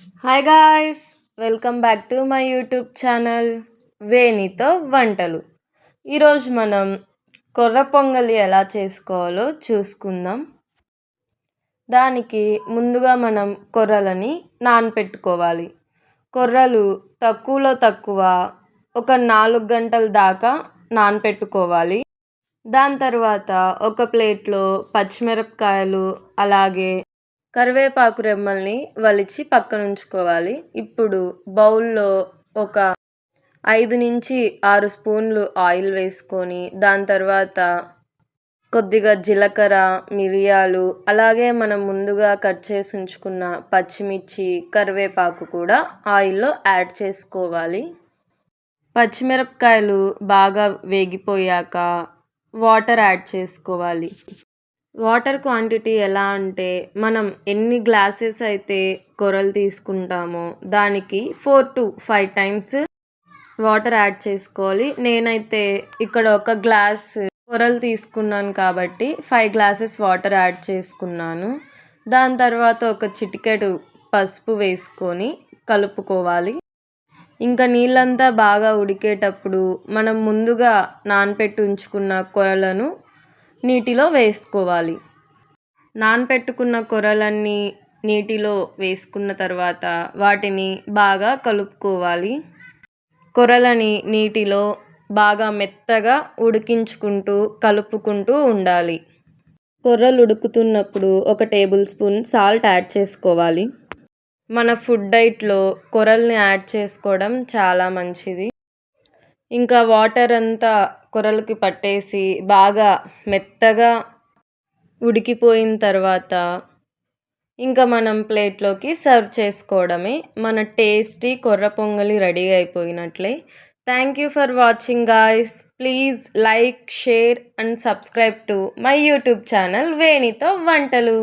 Hi guys welcome back to my YouTube channel వేణితో వంటలు ఈరోజు మనం కొర్ర పొంగలి ఎలా చేసుకోవాలో చూసుకుందాం. దానికి ముందుగా మనం కొర్రలని నానపెట్టుకోవాలి. కొర్రలు తక్కువలో తక్కువ ఒక నాలుగు గంటల దాకా నానపెట్టుకోవాలి. దాని తర్వాత ఒక ప్లేట్లో పచ్చిమిరపకాయలు అలాగే కరివేపాకు రెమ్మల్ని వలిచి పక్కన ఉంచుకోవాలి ఇప్పుడు బౌల్లో ఒక ఐదు నుంచి ఆరు స్పూన్లు ఆయిల్ వేసుకొని దాని తర్వాత కొద్దిగా జీలకర్ర మిరియాలు అలాగే మనం ముందుగా కట్ చేసి ఉంచుకున్న పచ్చిమిర్చి కరివేపాకు కూడా ఆయిల్లో యాడ్ చేసుకోవాలి. పచ్చిమిరపకాయలు బాగా వేగిపోయాక వాటర్ యాడ్ చేసుకోవాలి. వాటర్ క్వాంటిటీ ఎలా అంటే మనం ఎన్ని గ్లాసెస్ అయితే కూరలు తీసుకుంటామో దానికి four to five times water add చేసుకోవాలి. నేనైతే ఇక్కడ ఒక గ్లాస్ కూరలు తీసుకున్నాను కాబట్టి ఫైవ్ గ్లాసెస్ వాటర్ యాడ్ చేసుకున్నాను. దాని తర్వాత ఒక చిటికెడు పసుపు వేసుకొని కలుపుకోవాలి. ఇంకా నీళ్ళంతా బాగా ఉడికేటప్పుడు మనం ముందుగా నానపెట్టి ఉంచుకున్న కొరలను నీటిలో వేసుకోవాలి. నానపెట్టుకున్న కూరలన్నీ నీటిలో వేసుకున్న తర్వాత వాటిని బాగా కలుపుకోవాలి. కూరలని నీటిలో బాగా మెత్తగా ఉడికించుకుంటూ కలుపుకుంటూ ఉండాలి. కూరలు ఉడుకుతున్నప్పుడు ఒక టేబుల్ స్పూన్ సాల్ట్ యాడ్ చేసుకోవాలి. మన ఫుడ్ డైట్లో కూరల్ని యాడ్ చేసుకోవడం చాలా మంచిది. ఇంకా వాటర్ అంతా కూరలకి పట్టేసి బాగా మెత్తగా ఉడికిపోయిన తర్వాత ఇంకా మనం ప్లేట్లోకి సర్వ్ చేసుకోవడమే. మన టేస్టీ కొర్ర పొంగలి ready అయిపోయినట్లే. Thank you for watching guys please like share and subscribe to my YouTube channel వేణితో వంటలు